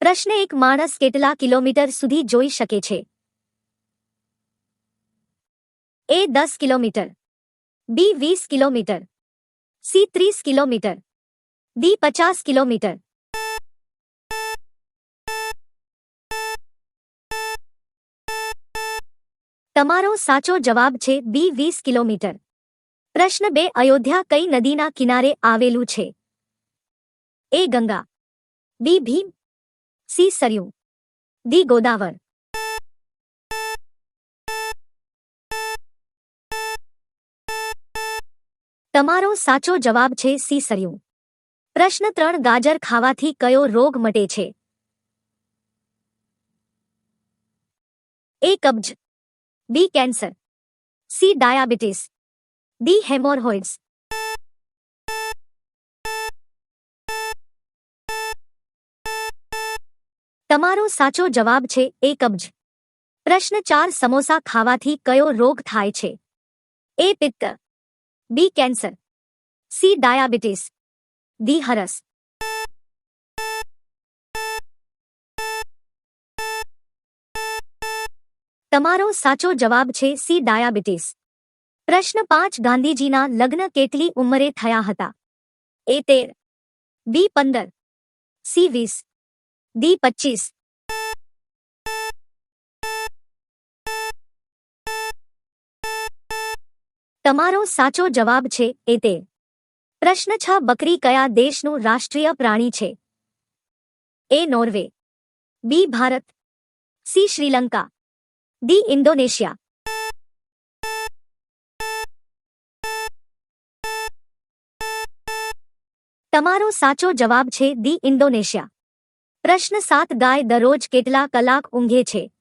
પ્રશ્ન એક, માણસ કેટલા કિલોમીટર સુધી જોઈ શકે છે? એ દસ કિલોમીટર. બી વીસ કિલોમીટર. સી ત્રીસ કિલોમીટર. ડી પચાસ કિલોમીટર. તમારો સાચો જવાબ છે બી વીસ કિલોમીટર. પ્રશ્ન બે, અયોધ્યા કઈ નદીના કિનારે આવેલું છે? A Ganga. B Bhim. C Saryu D Godavari તમારો સાચો જવાબ છે સી સરયુ. પ્રશ્ન ત્રણ, ગાજર ખાવાથી કયો રોગ મટે છે? A કબ્જ. B cancer. C diabetes. D haemorrhoids. તમારો સાચો જવાબ છે એ કબ્જ પ્રશ્ન ચાર, સમોસા ખાવાથી કયો રોગ થાય છે? એ પિત્ત. B, cancer. C, diabetes. D, હરસ. તમારો સાચો જવાબ છે, સી, ડાયાબિટીસ. પ્રશ્ન પાંચ, ગાંધીજીના લગ્ન કેટલી ઉંમરે થયા હતા? એ તેર. બી, પંદર. સી, વીસ. ડી પચીસ તમારો સાચો જવાબ છે એ તે. પ્રશ્ન છ, બકરી કયા દેશનું રાષ્ટ્રીય પ્રાણી છે? A Norway. B Bharat. C Sri Lanka. D Indonesia. તમારો સાચો જવાબ છે દી ઇન્ડોનેશિયા. પ્રશ્ન સાત ગાય દરરોજ કેટલા કલાક ઊંઘે છે?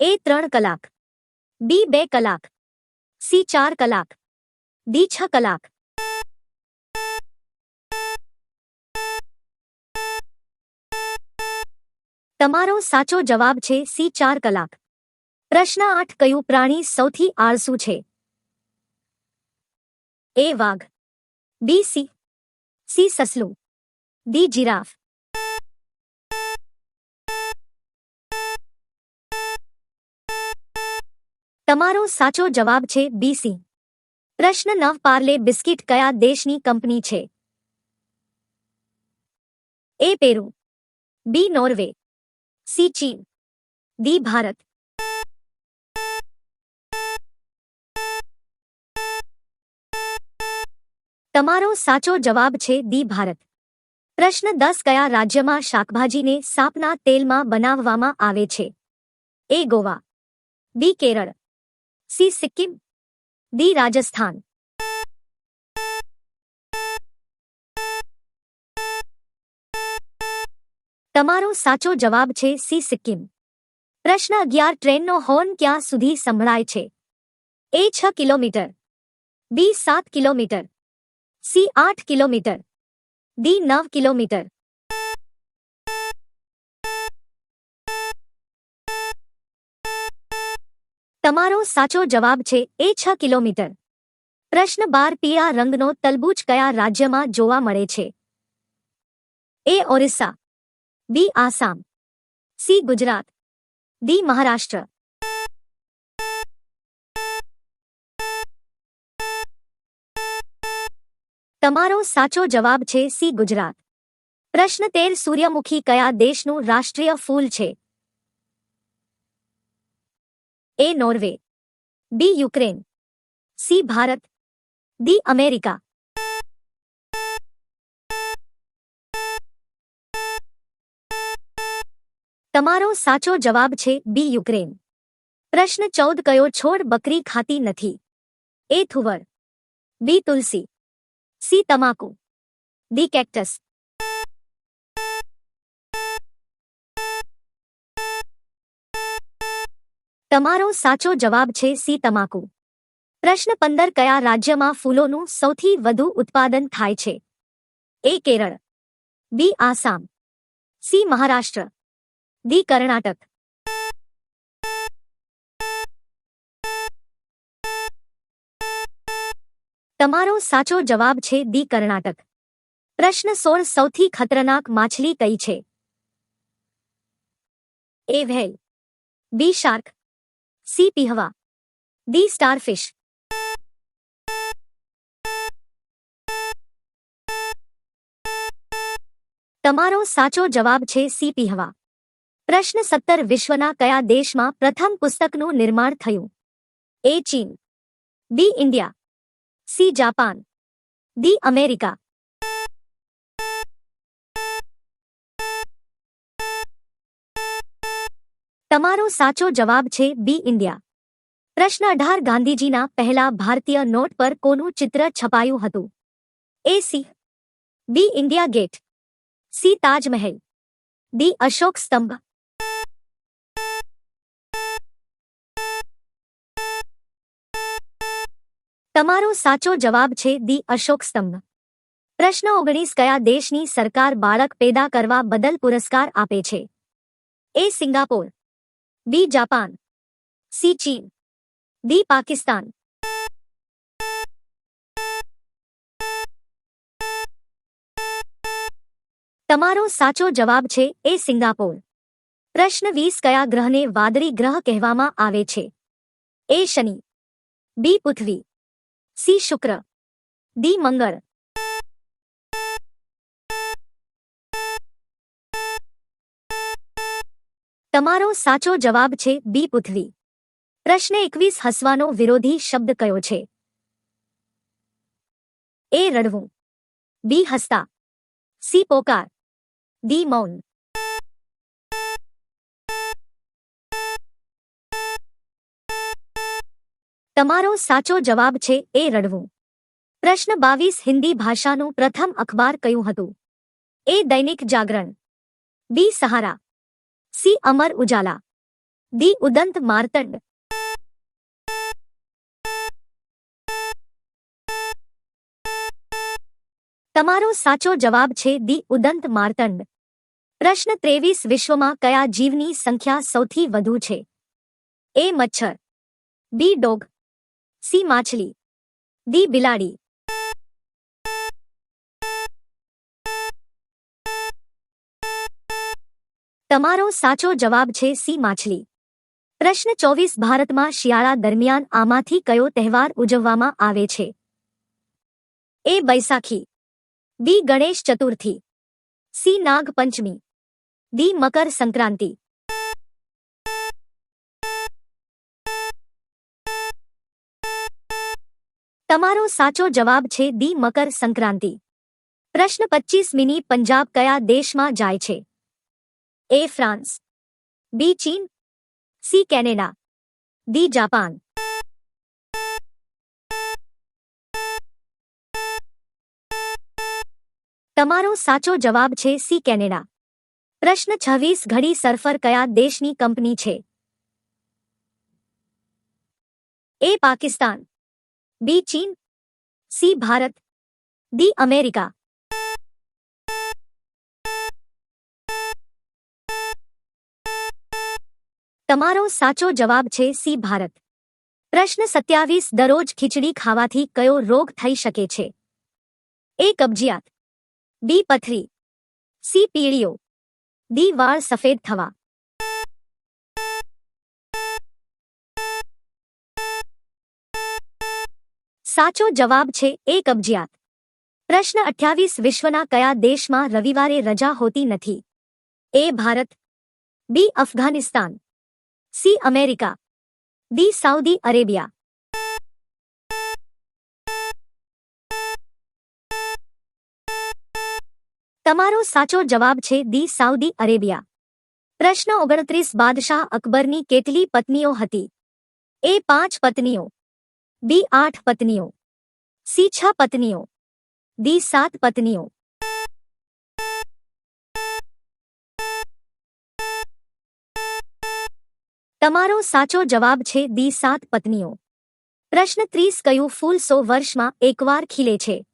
એ ત્રણ કલાક. બી બે કલાક. સી ચાર કલાક. ડી છ કલાક. તમારો સાચો જવાબ છે સી ચાર કલાક. પ્રશ્ન આઠ કયું પ્રાણી સૌથી આળસુ છે? એ વાઘ. B C. સી સસલું. ડી જીરાફ તમારો સાચો જવાબ છે બી સી પ્રશ્ન નવ પાર્લે બિસ્કિટ કયા દેશની કંપની છે A Peru B Norway C ચીન ડી ભારત તમારો સાચો જવાબ છે ડી ભારત પ્રશ્ન દસ કયા રાજ્યમાં શાકભાજીને સાપના તેલમાં બનાવવામાં આવે છે? A Goa, B Kerala, C Sikkim, D Rajasthan. તમારો સાચો જવાબ છે સી સિક્કિમ. પ્રશ્ન અગિયાર, ટ્રેનનો હોર્ન ક્યાં સુધી સંભળાય છે? એ છ કિલોમીટર, બી સાત કિલોમીટર, સી આઠ કિલોમીટર. ડી નવ કિલોમીટર. તમારો સાચો જવાબ છે એ છ કિલોમીટર. પ્રશ્ન બાર પીળા રંગનો તલબૂચ કયા રાજ્યમાં જોવા મળે છે? A Orissa. B Assam. C Gujarat. D Maharashtra. તમારો સાચો જવાબ છે સી ગુજરાત. પ્રશ્ન તેર, સૂર્યમુખી કયા દેશનું રાષ્ટ્રીય ફૂલ છે? A Norway. B Ukraine. C Bharat. D America. તમારો સાચો જવાબ છે બી યુક્રેન. પ્રશ્ન ચૌદ, કયો છોડ બકરી ખાતી નથી? એ થુવર. બી તુલસી. સી તમાકુ ડી કેક્ટસ તમારો સાચો જવાબ છે સી તમાકુ પ્રશ્ન પંદર કયા રાજ્યમાં ફૂલોનું સૌથી વધુ ઉત્પાદન થાય છે? A Kerala. B Assam. C Maharashtra. D Karnataka. તમારો સાચો જવાબ છે દી કર્ણાટક. પ્રશ્ન સોળ સૌથી ખતરનાક માછલી કઈ છે? A whale B shark. C પીહવા. D starfish. તમારો સાચો જવાબ છે સી પીહવા. પ્રશ્ન સત્તર વિશ્વના કયા દેશમાં પ્રથમ પુસ્તકનું નિર્માણ થયું? એ ચીન. B India. C Japan D America તમારો સાચો જવાબ છે બી ઇન્ડિયા પ્રશ્ન અઢાર ગાંધીજીના પહેલા ભારતીય નોટ પર કોનું ચિત્ર છપાયું હતું? A C B India Gate C Taj Mahal D Ashok સ્તંભ તમારો સાચો જવાબ છે દી અશોક સ્તંભ. પ્રશ્ન ઓગણીસ, કયા દેશની સરકાર બાળક પેદા કરવા બદલ પુરસ્કાર આપે છે? A Singapore, B Japan, C ચીન, ડી પાકિસ્તાન. તમારો સાચો જવાબ છે એ સિંગાપોર. પ્રશ્ન વીસ, કયા ગ્રહને વાદળી ગ્રહ કહેવામાં આવે છે? એ શનિ, બી પૃથ્વી. સી શુક્ર. ડી મંગળ. તમારો સાચો જવાબ છે બી પૃથ્વી. પ્રશ્ન એકવીસ હસવાનો વિરોધી શબ્દ કયો છે? એ રડવું. બી હસતા. સી પોકાર. ડી મૌન. તમારો સાચો જવાબ છે, એ રડવું. પ્રશ્ન બાવીસ હિન્દી ભાષાનું પ્રથમ અખબાર કયું હતું? A Dainik Jagran. B Sahara. C Amar Ujala. D Udant Martand. તમારો સાચો જવાબ છે દી ઉદંત માર્તંડ. પ્રશ્ન ત્રેવીસ વિશ્વમાં કયા જીવની સંખ્યા સૌથી વધુ છે? એ મચ્છર. B dog. સી માછલી ડી બિલાડી તમારો સાચો જવાબ છે સી માછલી. પ્રશ્ન ચોવીસ ભારતમાં શિયાળા દરમિયાન આમાંથી કયો તહેવાર ઉજવવામાં આવે છે? A Baisakhi B Ganesh Chaturthi, C Nag Panchami D Makar Sankranti. તમારો સાચો જવાબ છે દી મકર સંક્રાંતિ. પ્રશ્ન પચીસ મિની પંજાબ કયા દેશમાં જાય છે? A France. બી ચીન. C Canada. D Japan. તમારો સાચો જવાબ છે સી કેનેડા. પ્રશ્ન છવ્વીસ ઘડી સર્ફર કયા દેશની કંપની છે? એ પાકિસ્તાન. બી ચીન સી ભારત ડી અમેરિકા તમારો સાચો જવાબ છે સી ભારત પ્રશ્ન સત્યાવીસ દરરોજ ખીચડી ખાવાથી કયો રોગ થઈ શકે છે એ કબજિયાત બી પથરી સી પીળીઓ ડી વાળ સફેદ થવા સાચો જવાબ છે એ કબજિયાત. પ્રશ્ન અઠ્યાવીસ, વિશ્વના કયા દેશમાં રવિવારે રજા હોતી નથી? A Bharat, B Afghanistan, C America, D Saudi Arabia. તમારો સાચો જવાબ છે દી સાઉદી અરેબિયા. પ્રશ્ન ઓગણત્રીસ, બાદશાહ અકબરની કેટલી પત્નીઓ હતી? એ પાંચ પત્નીઓ. બી આઠ પત્નીઓ. સી છ પત્નીઓ. ડી સાત પત્નીઓ. તમારો સાચો જવાબ છે દી સાત પત્નીઓ. પ્રશ્ન ત્રીસ કયું ફૂલ સો વર્ષમાં એકવાર ખીલે છે?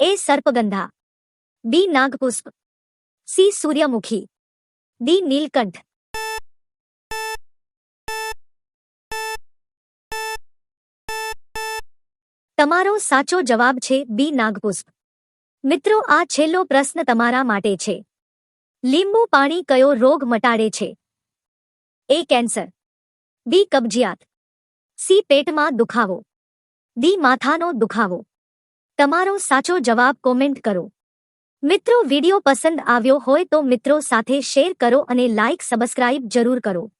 એ સર્પગંધા. બી નાગપુષ્પ. સી સૂર્યમુખી. ડી નીલકંઠ. તમારો સાચો જવાબ છે બી નાગપુષ્પ. મિત્રો, આ છેલ્લો પ્રશ્ન તમારા માટે છે. લીંબુ પાણી કયો રોગ મટાડે છે? એ કેન્સર. બી કબજિયાત. સી પેટમાં દુખાવો. ડી માથાનો દુખાવો. તમારો સાચો જવાબ કોમેન્ટ કરો. મિત્રો, વિડિયો પસંદ આવ્યો હોય તો મિત્રો સાથે શેર કરો અને લાઇક સબસ્ક્રાઇબ જરૂર કરો.